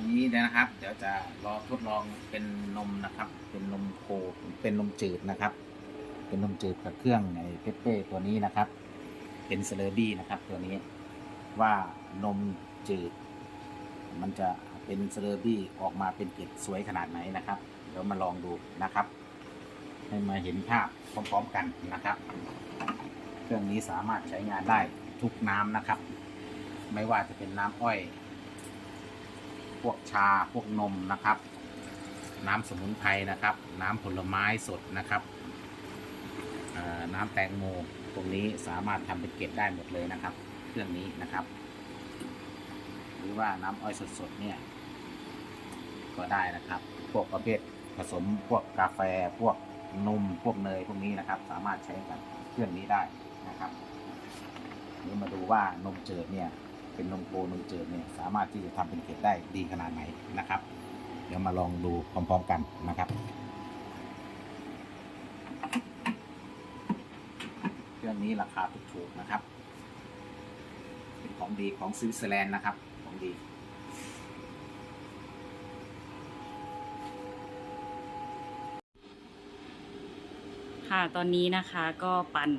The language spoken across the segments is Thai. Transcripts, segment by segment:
วันนี้นะครับ เดี๋ยวจะรอทดลองเป็นนมนะครับ เป็นนมโคเป็นนมจืดนะครับ เป็นนมจืดกับเครื่องไอเปเป้ตัวนี้นะครับ เป็นเซเลอร์บี้นะครับตัวนี้ว่านมจืด มันจะเป็นเซเลอร์บี้ออกมาเป็นเกล็ดสวยขนาดไหนนะครับ เดี๋ยวมาลองดูนะครับ ให้มาเห็นภาพพร้อมๆกันนะครับ เครื่องนี้สามารถใช้งานได้ทุกน้ำนะครับ ไม่ว่าจะเป็นน้ำอ้อย พวกชาพวกนมนะครับ น้ำสมุนไพรนะครับ น้ำผลไม้สดนะครับน้ำแตงโมตรงนี้สามารถทำเป็นเกล็ดได้หมดเลยนะครับ เครื่องนี้นะครับ หรือว่าน้ำอ้อยสดๆเนี่ยก็ได้นะครับ พวกประเภทผสมพวกกาแฟพวกนมพวกเนยพวกนี้นะครับ สามารถใช้กับเครื่องนี้ได้นะครับนี่มาดูว่านมเจิดเนี่ย เป็นนมโคนมเจิดเนี่ยสามารถที่จะทำเป็นเกล็ดได้ดีขนาดไหนนะครับ เดี๋ยวมาลองดูพร้อม ๆกันนะครับเครื่องนี้ราคาถูกๆนะครับ เป็นของดีของสวิตเซอร์แลนด์นะครับ ของดีค่ะตอนนี้นะคะก็ปั่น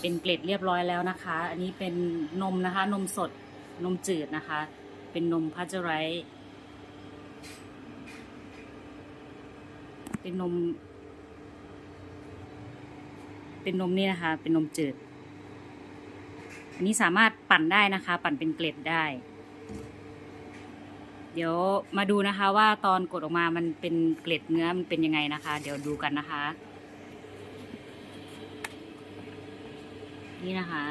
เป็นเกล็ดเรียบร้อยแล้วนะคะ อันนี้เป็นนมนะคะ นมสด นมจืดนะคะ เป็นนมพัชไรส์เป็นนม เป็นนมนี่นะคะ เป็นนมจืด อันนี้สามารถปั่นได้นะคะ ปั่นเป็นเกล็ดได้ เดี๋ยวมาดูนะคะว่าตอนกดออกมามันเป็นเกล็ดเนื้อมันเป็นยังไงนะคะ เดี๋ยวดูกันนะคะ นี่นะคะ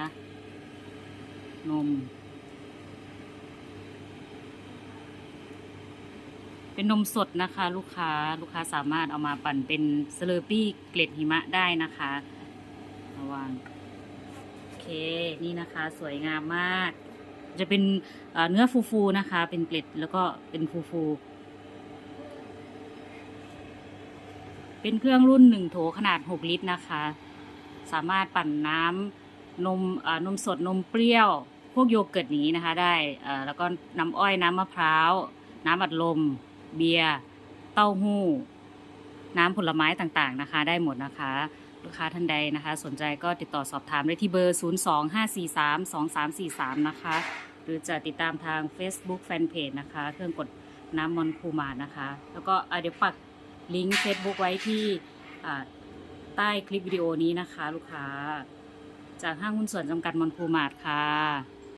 นม เป็นนมสดนะคะ ลูกค้าลูกค้าสามารถเอามาปั่นเป็นสเลอร์ปี้เกล็ดหิมะได้นะคะระวังโอเคนี่นะคะ สวยงามมาก จะเป็นเนื้อฟูๆนะคะ เป็นเกล็ดแล้วก็เป็นฟูๆเป็นเครื่องรุ่นหนึ่งโถขนาด 6 ลิตรนะคะ สามารถปั่นน้ำนมนมสดนมเปรี้ยว พวกโยเกิร์ตนี้นะคะได้แล้วก็น้ำอ้อยน้ำมะพร้าว น้ำอัดลม เบียร์เต้าหู้ น้ำผลไม้ต่างๆนะคะ ได้หมดนะคะ ลูกค้าท่านใดนะคะ สนใจก็ติดต่อสอบถามได้ที่เบอร์ 025432343 นะคะ หรือจะติดตามทาง Facebook Fanpage นะคะ เครื่องกดน้ำมอนคูมานะคะ แล้วก็เดี๋ยวปักลิงก์ Facebook ไว้ที่ใต้คลิปวิดีโอนี้นะคะ ลูกค้า จากห้างหุ้นส่วนจำกัดมอนคูมาดค่ะ